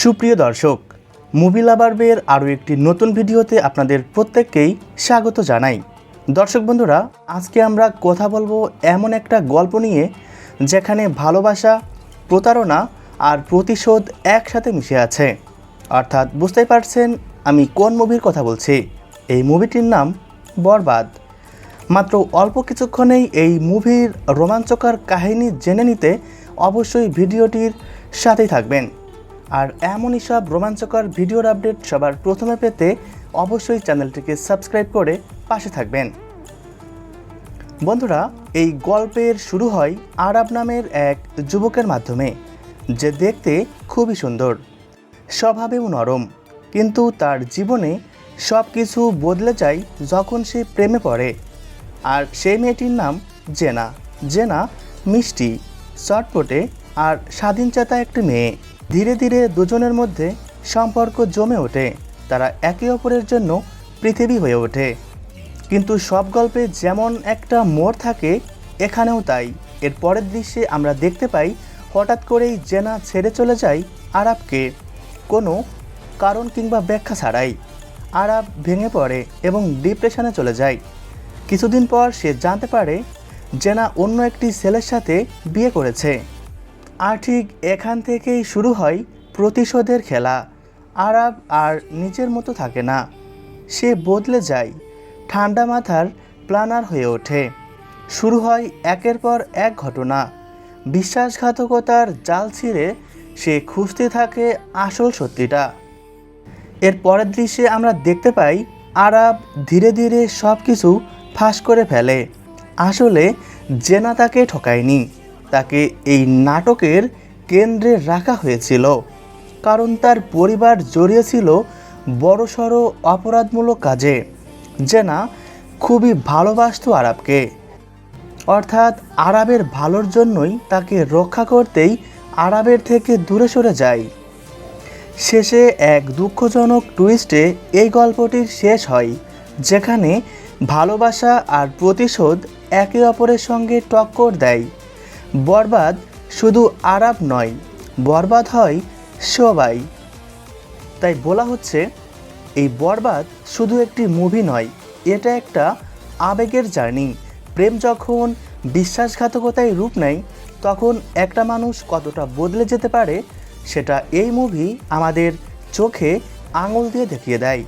সুপ্রিয় দর্শক, মুভি লাভারবের আরও একটি নতুন ভিডিওতে আপনাদের প্রত্যেককেই স্বাগত জানাই। দর্শক বন্ধুরা, আজকে আমরা কথা বলব এমন একটা গল্প নিয়ে যেখানে ভালোবাসা, প্রতারণা আর প্রতিশোধ একসাথে মিশে আছে। অর্থাৎ বুঝতেই পারছেন আমি কোন মুভির কথা বলছি। এই মুভিটির নাম বরবাদ। মাত্র অল্প কিছুক্ষণেই এই মুভির রোমাঞ্চকর কাহিনী জেনে নিতে অবশ্যই ভিডিওটির সাথেই থাকবেন। আর এমনই সব রোমাঞ্চকর ভিডিওর আপডেট সবার প্রথমে পেতে অবশ্যই চ্যানেলটিকে সাবস্ক্রাইব করে পাশে থাকবেন। বন্ধুরা, এই গল্পের শুরু হয় আরব নামের এক যুবকের মাধ্যমে। যে দেখতে খুবই সুন্দর, স্বভাবেও নরম, কিন্তু তার জীবনে সব কিছু বদলে যায় যখন সে প্রেমে পড়ে। আর সেই মেয়েটির নাম জেনা। জেনা মিষ্টি, চটপটে আর স্বাধীনচেতা একটি মেয়ে। ধীরে ধীরে দুজনের মধ্যে সম্পর্ক জমে ওঠে। তারা একে অপরের জন্য পৃথিবী হয়ে ওঠে। কিন্তু সব গল্পে যেমন একটা মোড় থাকে, এখানেও তাই। এর পরের দৃশ্যে আমরা দেখতে পাই, হঠাৎ করেই জেনা ছেড়ে চলে যায় আরবকে। কোনো কারণ কিংবা ব্যাখ্যা ছাড়াই। আরব ভেঙে পড়ে এবং ডিপ্রেশনে চলে যায়। কিছুদিন পর সে জানতে পারে, জেনা অন্য একটি ছেলের সাথে বিয়ে করেছে। আর ঠিক এখান থেকেই শুরু হয় প্রতিশোধের খেলা। আরব আর নিজের মতো থাকে না। সে বদলে যায়। ঠান্ডা মাথার প্ল্যানার হয়ে ওঠে। শুরু হয় একের পর এক ঘটনা। বিশ্বাসঘাতকতার জাল ছিঁড়ে সে খুঁজতে থাকে আসল সত্যিটা। এর পরের দৃশ্যে আমরা দেখতে পাই আরব ধীরে ধীরে সব কিছু ফাঁস করে ফেলে। আসলে জেনা তাকে ঠকায়নি। তাকে এই নাটকের কেন্দ্রে রাখা হয়েছিল। কারণ তার পরিবার জড়িয়েছিল বড়সড় অপরাধমূলক কাজে জেনা খুবই ভালোবাসত আরবকে। অর্থাৎ আরবের ভালোর জন্যই তাকে রক্ষা করতেই আরবের থেকে দূরে সরে যায়। শেষে এক দুঃখজনক টুইস্টে এই গল্পটির শেষ হয়, যেখানে ভালোবাসা আর প্রতিশোধ একে অপরের সঙ্গে টক্কর দেয়। বরবাদ শুধু আরব নয়, বরবাদ হয় সবাই। তাই বলা হচ্ছে, এই বরবাদ শুধু একটি মুভি নয়, এটা একটা আবেগের জার্নি প্রেম যখন বিশ্বাসঘাতকতায় রূপ নেয়, তখন একটা মানুষ কতটা বদলে যেতে পারে, সেটা এই মুভি আমাদের চোখে আঙুল দিয়ে দেখিয়ে দেয়।